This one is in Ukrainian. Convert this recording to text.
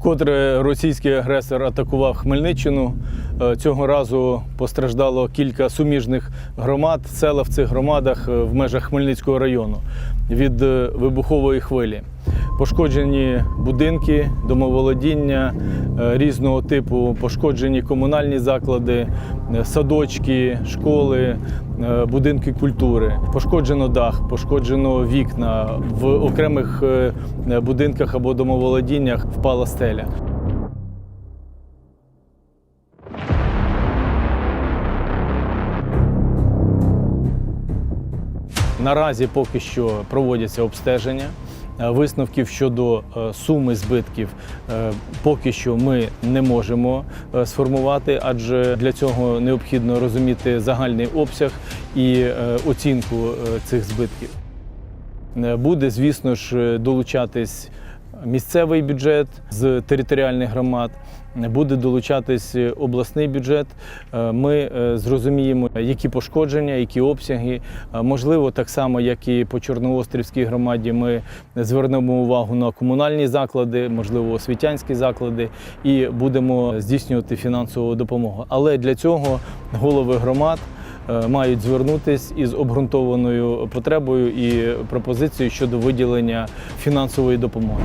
Вкотре російський агресор атакував Хмельниччину. Е, Цього разу постраждало кілька суміжних громад, села в цих громадах е, в межах Хмельницького району від е, вибухової хвилі. Пошкоджені будинки, домоволодіння різного типу, пошкоджені комунальні заклади, е, садочки, школи, е, будинки культури. Пошкоджено дах, пошкоджено вікна. В окремих е, будинках або домоволодіннях впала стеля. Наразі поки що проводяться обстеження. Е, Висновків щодо е, суми збитків е, поки що ми не можемо сформувати, адже для цього необхідно розуміти загальний обсяг і оцінку цих збитків. Буде, звісно ж, долучатись місцевий бюджет з територіальних громад, буде долучатись обласний бюджет. Е, Ми е, зрозуміємо, які пошкодження, які обсяги. Е, Можливо, так само, як і по Чорноострівській громаді, ми звернемо увагу на комунальні заклади, можливо, освітянські заклади, і будемо здійснювати фінансову допомогу. Але для цього голови громад мають звернутись із обґрунтованою потребою і пропозицією щодо виділення фінансової допомоги.